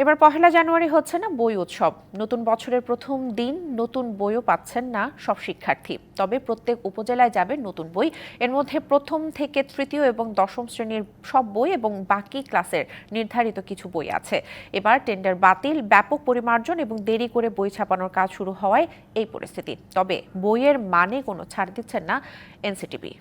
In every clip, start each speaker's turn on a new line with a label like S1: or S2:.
S1: এবার পহেলা জানুয়ারি হচ্ছে না বই উৎসব। নতুন বছরের প্রথম দিন নতুন বইও পাচ্ছেন না সব শিক্ষার্থী। তবে প্রত্যেক উপজেলায় যাবে নতুন বই। এর মধ্যে প্রথম থেকে তৃতীয় এবং দশম শ্রেণির সব বই এবং বাকি ক্লাসের নির্ধারিত কিছু বই আছে। এবার টেন্ডার বাতিল, ব্যাপক পরিমার্জন এবং দেরি করে বই ছাপানোর কাজ শুরু হওয়ায় এই পরিস্থিতি। তবে বইয়ের মানে কোনো ছাড় দিচ্ছেন না এনসিটিভি।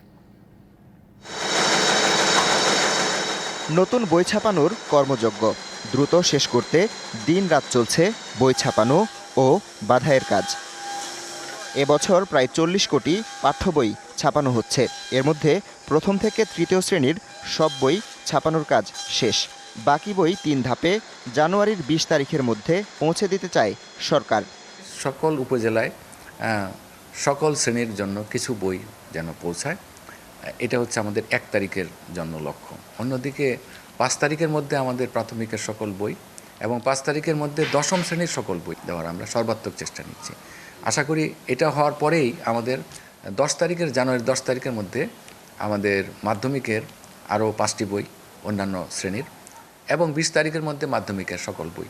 S2: নতুন বই ছাপানোর কর্মযজ্ঞ। দ্রুত শেষ করতে দিন রাত চলছে বই ছাপানো ও বাধাইয়ের কাজ। এবছর প্রায় চল্লিশ কোটি পাঠ্য বই ছাপানো হচ্ছে। এর মধ্যে প্রথম থেকে তৃতীয় শ্রেণির সব বই ছাপানোর কাজ শেষ। বাকি বই তিন ধাপে জানুয়ারির বিশ তারিখের মধ্যে পৌঁছে দিতে চায় সরকার।
S3: সকল উপজেলায় সকল শ্রেণির জন্য কিছু বই যেন পৌঁছায়। এটা হচ্ছে আমাদের এক তারিখের জন্য লক্ষ্য। অন্যদিকে পাঁচ তারিখের মধ্যে আমাদের প্রাথমিকের সকল বই এবং পাঁচ তারিখের মধ্যে দশম শ্রেণির সকল বই দেওয়ার আমরা সর্বাত্মক চেষ্টা নিচ্ছি। আশা করি এটা হওয়ার পরেই আমাদের দশ তারিখের জানুয়ারির দশ তারিখের মধ্যে আমাদের মাধ্যমিকের আরও পাঁচটি বই অন্যান্য শ্রেণির এবং বিশ তারিখের মধ্যে মাধ্যমিকের সকল বই।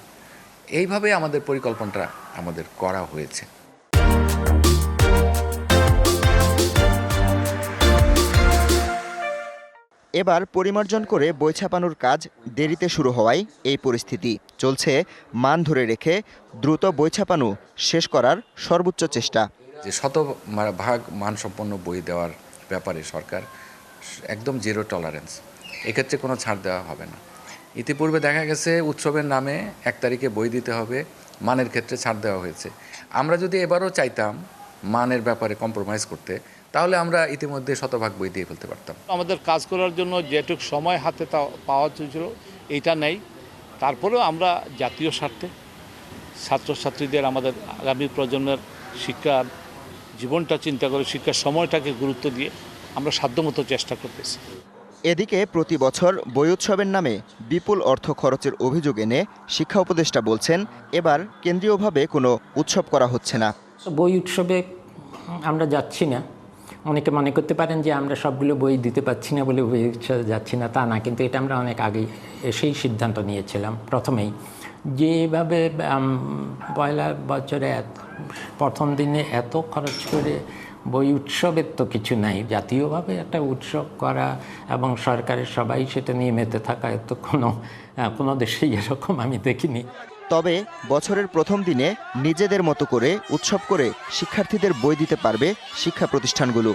S3: এইভাবে আমাদের পরিকল্পনাটা আমাদের করা হয়েছে।
S2: এবার পরিমার্জন করে বই ছাপানোর কাজ দেরিতে শুরু হওয়ায় এই পরিস্থিতি। চলছে মান ধরে রেখে দ্রুত বই ছাপানো শেষ করার সর্বোচ্চ চেষ্টা।
S3: যে শত ভাগ মানসম্পন্ন বই দেওয়ার ব্যাপারে সরকার একদম জিরো টলারেন্স। এক্ষেত্রে কোনো ছাড় দেওয়া হবে না। ইতিপূর্বে দেখা গেছে উৎসবের নামে এক তারিখে বই দিতে হবে, মানের ক্ষেত্রে ছাড় দেওয়া হয়েছে। আমরা যদি এবারও চাইতাম মানের ব্যাপারে কম্প্রোমাইজ করতে তাহলে আমরা ইতিমধ্যে শতভাগ বই দিয়ে ফেলতে পারতাম।
S4: আমাদের কাজ করার জন্য যেটুক সময় হাতে তা পাওয়া ছিল এইটা নেই। তারপরেও আমরা জাতীয় স্বার্থে ছাত্রছাত্রীদের আমাদের আগামী প্রজন্মের শিক্ষার জীবনটা চিন্তা করে শিক্ষার সময়টাকে গুরুত্ব দিয়ে আমরা সাধ্যমতো চেষ্টা করতেছি।
S2: এদিকে প্রতি বছর বই উৎসবের নামে বিপুল অর্থ খরচের অভিযোগ এনে শিক্ষা উপদেষ্টা বলছেন এবার কেন্দ্রীয়ভাবে কোনো উৎসব করা হচ্ছে না।
S5: বই উৎসবে আমরা যাচ্ছি না। অনেকে মনে করতে পারেন যে আমরা সবগুলো বই দিতে পারছি না বলে বই যাচ্ছি না, তা না, কিন্তু এটা আমরা অনেক আগেই সেই সিদ্ধান্ত নিয়েছিলাম প্রথমেই। যেভাবে পয়লা বছরে প্রথম দিনে এত খরচ করে বই উৎসবের তো কিছু নাই, জাতীয়ভাবে একটা উৎসব করা এবং সরকারের সবাই সেটা নিয়ে মেতে থাকা এত কোনো কোনো দেশেই এরকম আমি দেখিনি।
S2: তবে বছরের প্রথম দিনে নিজেদের মতো করে উৎসব করে শিক্ষার্থীদের বই দিতে পারবে শিক্ষা প্রতিষ্ঠানগুলো।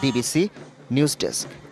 S2: DBC news desk.